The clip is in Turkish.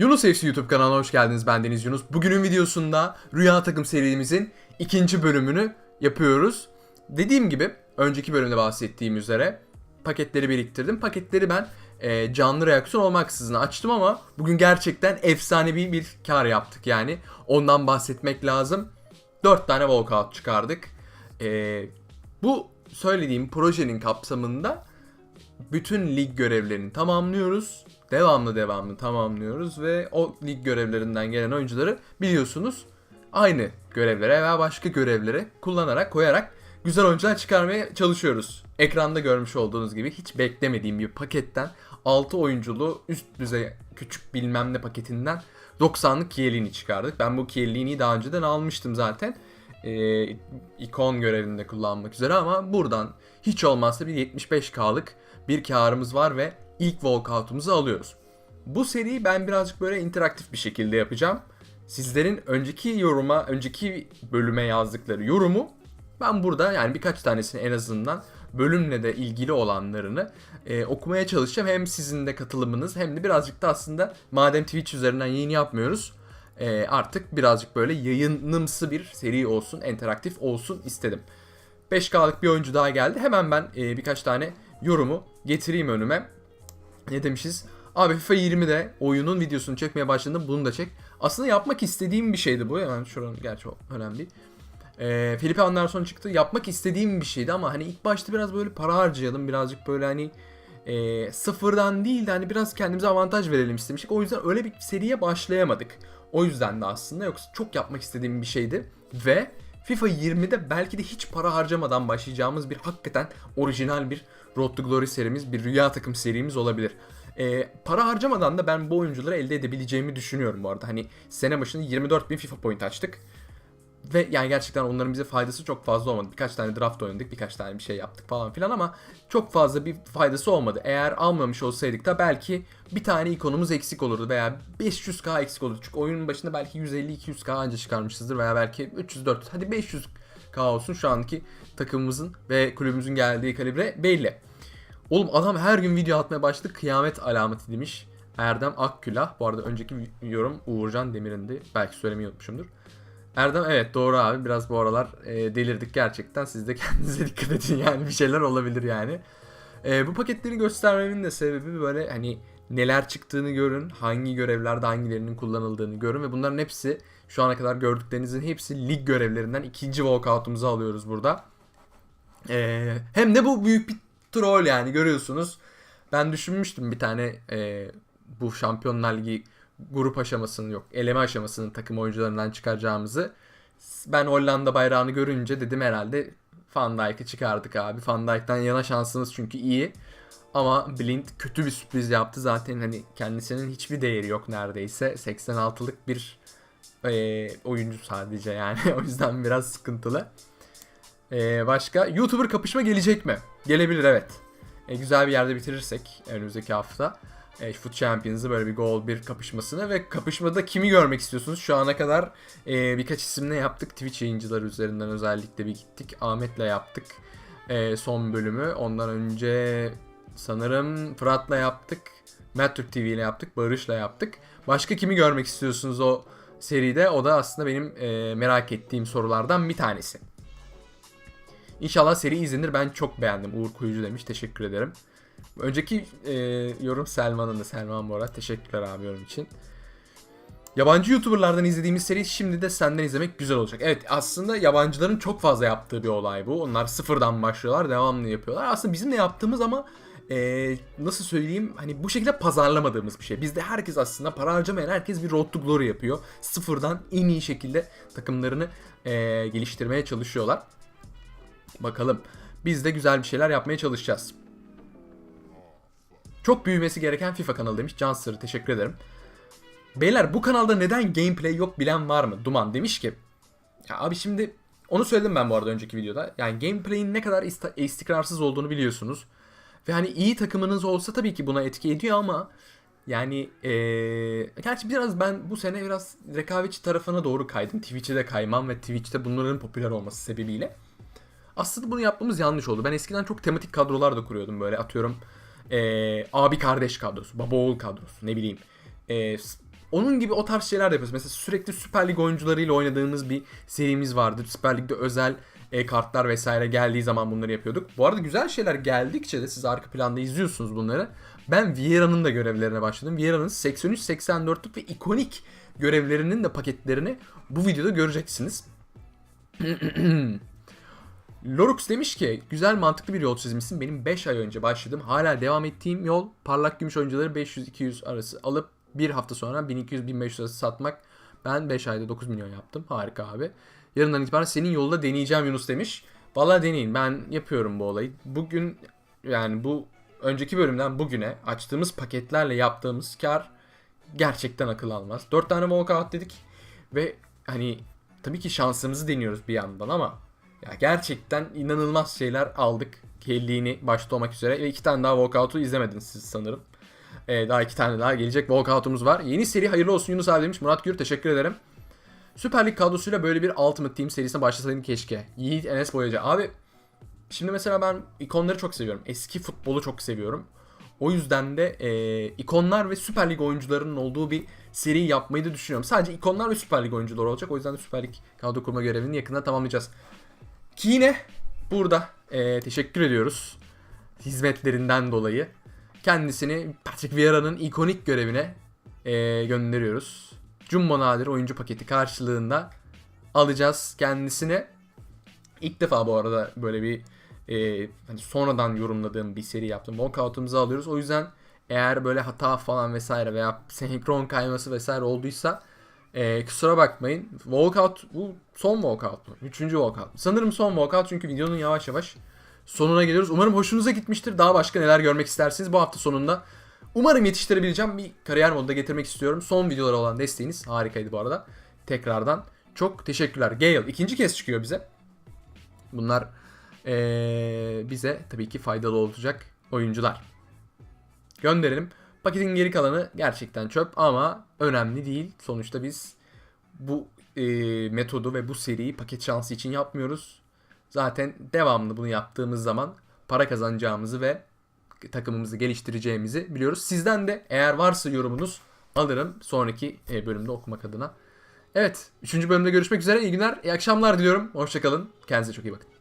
Yunus FC YouTube kanalına hoş geldiniz. Ben Deniz Yunus. Bugünün videosunda Rüya Takım serimizin ikinci bölümünü yapıyoruz. Dediğim gibi önceki bölümde bahsettiğim üzere paketleri biriktirdim. Paketleri ben e, canlı reaksiyon olmaksızın açtım ama bugün gerçekten efsanevi bir kar yaptık yani. Ondan bahsetmek lazım. 4 tane walkout çıkardık. E, bu söylediğim projenin kapsamında bütün lig görevlerini tamamlıyoruz. Devamlı devamlı tamamlıyoruz ve o lig görevlerinden gelen oyuncuları biliyorsunuz aynı görevlere veya başka görevlere kullanarak koyarak güzel oyuncular çıkarmaya çalışıyoruz. Ekranda görmüş olduğunuz gibi hiç beklemediğim bir paketten 6 oyunculu üst düzey küçük bilmem ne paketinden 90'lık Kielini çıkardık. Ben bu Kielini'yi daha önceden almıştım zaten. Ee, ikon görevinde kullanmak üzere ama buradan hiç olmazsa bir 75K'lık bir karımız var ve ilk walkout'umuzu alıyoruz. Bu seriyi ben birazcık böyle interaktif bir şekilde yapacağım. Sizlerin önceki yoruma, önceki bölüme yazdıkları yorumu ben burada yani birkaç tanesini en azından bölümle de ilgili olanlarını e, okumaya çalışacağım. Hem sizin de katılımınız hem de birazcık da aslında madem Twitch üzerinden yayın yapmıyoruz e, artık birazcık böyle yayınımsı bir seri olsun, interaktif olsun istedim. 5K'lık bir oyuncu daha geldi. Hemen ben e, birkaç tane yorumu getireyim önüme. Ne demişiz? Abi FIFA 20'de oyunun videosunu çekmeye başladım. Bunu da çek. Aslında yapmak istediğim bir şeydi bu. Hemen şuranın gerçi önemli değil. Ee, Felipe Anderson çıktı. Yapmak istediğim bir şeydi ama hani ilk başta biraz böyle para harcayalım. Birazcık böyle hani e, sıfırdan değil de hani biraz kendimize avantaj verelim istemiştik. O yüzden öyle bir seriye başlayamadık. O yüzden de aslında yoksa çok yapmak istediğim bir şeydi. Ve FIFA 20'de belki de hiç para harcamadan başlayacağımız bir hakikaten orijinal bir Road to Glory serimiz, bir rüya takım serimiz olabilir. Ee, para harcamadan da ben bu oyuncuları elde edebileceğimi düşünüyorum bu arada. Hani sene başında 24 bin FIFA point açtık. Ve yani gerçekten onların bize faydası çok fazla olmadı. Birkaç tane draft oynadık, birkaç tane bir şey yaptık falan filan ama çok fazla bir faydası olmadı. Eğer almamış olsaydık da belki bir tane ikonumuz eksik olurdu veya 500k eksik olurdu. Çünkü oyunun başında belki 150-200k anca çıkarmışızdır veya belki 300-400 hadi 500k olsun şu anki takımımızın ve kulübümüzün geldiği kalibre belli. Oğlum adam her gün video atmaya başladı kıyamet alameti demiş. Erdem Akkülah. Bu arada önceki yorum Uğurcan Demir'indi. Belki söylemeyi unutmuşumdur. Erdem evet doğru abi biraz bu aralar e, delirdik gerçekten. Siz de kendinize dikkat edin yani bir şeyler olabilir yani. E, bu paketleri göstermemin de sebebi böyle hani neler çıktığını görün, hangi görevlerde hangilerinin kullanıldığını görün ve bunların hepsi şu ana kadar gördüklerinizin hepsi lig görevlerinden ikinci walkout'umuzu alıyoruz burada. E, hem de bu büyük bir troll yani görüyorsunuz. Ben düşünmüştüm bir tane e, bu Şampiyonlar Ligi grup aşamasının yok eleme aşamasının takım oyuncularından çıkaracağımızı. Ben Hollanda bayrağını görünce dedim herhalde Van Dijk'ı çıkardık abi. Van Dijk'tan yana şansımız çünkü iyi. Ama Blind kötü bir sürpriz yaptı. Zaten hani kendisinin hiçbir değeri yok neredeyse. 86'lık bir e, oyuncu sadece yani. o yüzden biraz sıkıntılı. E, başka YouTuber kapışma gelecek mi? Gelebilir evet. E, güzel bir yerde bitirirsek önümüzdeki hafta. E, Foot Champions'ı böyle bir gol bir kapışmasını ve kapışmada kimi görmek istiyorsunuz? Şu ana kadar e, birkaç isimle yaptık. Twitch yayıncıları üzerinden özellikle bir gittik. Ahmet'le yaptık e, son bölümü. Ondan önce sanırım Fırat'la yaptık. Mattürk TV ile yaptık. Barış'la yaptık. Başka kimi görmek istiyorsunuz o seride? O da aslında benim e, merak ettiğim sorulardan bir tanesi. İnşallah seri izlenir. Ben çok beğendim. Uğur Kuyucu demiş. Teşekkür ederim. Önceki e, yorum Selman'ın da Selman Bora. Teşekkürler abi yorum için. Yabancı YouTuber'lardan izlediğimiz seri şimdi de senden izlemek güzel olacak. Evet aslında yabancıların çok fazla yaptığı bir olay bu. Onlar sıfırdan başlıyorlar, devamlı yapıyorlar. Aslında bizim de yaptığımız ama e, nasıl söyleyeyim hani bu şekilde pazarlamadığımız bir şey. Bizde herkes aslında para harcamayan herkes bir Road to Glory yapıyor. Sıfırdan en iyi şekilde takımlarını e, geliştirmeye çalışıyorlar. Bakalım. Biz de güzel bir şeyler yapmaya çalışacağız. Çok büyümesi gereken FIFA kanalı demiş. Can Sırrı teşekkür ederim. Beyler bu kanalda neden gameplay yok bilen var mı? Duman demiş ki. Ya abi şimdi onu söyledim ben bu arada önceki videoda. Yani gameplay'in ne kadar ist- istikrarsız olduğunu biliyorsunuz. Ve hani iyi takımınız olsa tabii ki buna etki ediyor ama yani ee, gerçi biraz ben bu sene biraz rekabetçi tarafına doğru kaydım. Twitch'e de kaymam ve Twitch'te bunların popüler olması sebebiyle. Aslında bunu yapmamız yanlış oldu. Ben eskiden çok tematik kadrolar da kuruyordum böyle atıyorum. Ee, abi kardeş kadrosu, baba oğul kadrosu ne bileyim. Ee, Onun gibi o tarz şeyler de yapıyoruz. Mesela sürekli Süper Lig oyuncularıyla oynadığımız bir serimiz vardır. Süper Lig'de özel e, kartlar vesaire geldiği zaman bunları yapıyorduk. Bu arada güzel şeyler geldikçe de siz arka planda izliyorsunuz bunları. Ben Vieira'nın da görevlerine başladım. Vieira'nın 83-84'lük ve ikonik görevlerinin de paketlerini bu videoda göreceksiniz. Lorux demiş ki güzel mantıklı bir yol çizmişsin. Benim 5 ay önce başladım. Hala devam ettiğim yol parlak gümüş oyuncuları 500-200 arası alıp bir hafta sonra 1200-1500 arası satmak. Ben 5 ayda 9 milyon yaptım. Harika abi. Yarından itibaren senin yolda deneyeceğim Yunus demiş. Vallahi deneyin. Ben yapıyorum bu olayı. Bugün yani bu önceki bölümden bugüne açtığımız paketlerle yaptığımız kar gerçekten akıl almaz. 4 tane walkout dedik ve hani tabii ki şansımızı deniyoruz bir yandan ama ya gerçekten inanılmaz şeyler aldık. Kelliğini başta olmak üzere ve iki tane daha walkout'u izlemediniz siz sanırım. Ee, daha iki tane daha gelecek walkout'umuz var. Yeni seri hayırlı olsun Yunus abi demiş. Murat Gür teşekkür ederim. Süper Lig kadrosuyla böyle bir Ultimate Team serisine başlasaydım keşke. Yiğit Enes Boyacı. Abi şimdi mesela ben ikonları çok seviyorum. Eski futbolu çok seviyorum. O yüzden de e, ikonlar ve Süper Lig oyuncularının olduğu bir seri yapmayı da düşünüyorum. Sadece ikonlar ve Süper Lig oyuncuları olacak. O yüzden de Süper Lig kadro kurma görevini yakında tamamlayacağız. Ki yine burada e, teşekkür ediyoruz hizmetlerinden dolayı. Kendisini Patrick Vieira'nın ikonik görevine e, gönderiyoruz. Jumbo Nadir oyuncu paketi karşılığında alacağız kendisine. İlk defa bu arada böyle bir e, hani sonradan yorumladığım bir seri yaptım. Walkout'umuzu alıyoruz. O yüzden eğer böyle hata falan vesaire veya senkron kayması vesaire olduysa e, kusura bakmayın. Walkout bu son walkout mu? Üçüncü walkout? Sanırım son walkout çünkü videonun yavaş yavaş sonuna geliyoruz. Umarım hoşunuza gitmiştir. Daha başka neler görmek istersiniz bu hafta sonunda. Umarım yetiştirebileceğim bir kariyer modda getirmek istiyorum. Son videolara olan desteğiniz harikaydı bu arada. Tekrardan çok teşekkürler. Gale ikinci kez çıkıyor bize. Bunlar ee, bize tabii ki faydalı olacak oyuncular. Gönderelim. Paketin geri kalanı gerçekten çöp ama önemli değil. Sonuçta biz bu e, metodu ve bu seriyi paket şansı için yapmıyoruz. Zaten devamlı bunu yaptığımız zaman para kazanacağımızı ve takımımızı geliştireceğimizi biliyoruz. Sizden de eğer varsa yorumunuz alırım sonraki e, bölümde okumak adına. Evet, 3. bölümde görüşmek üzere. İyi günler, iyi akşamlar diliyorum. Hoşçakalın. Kendinize çok iyi bakın.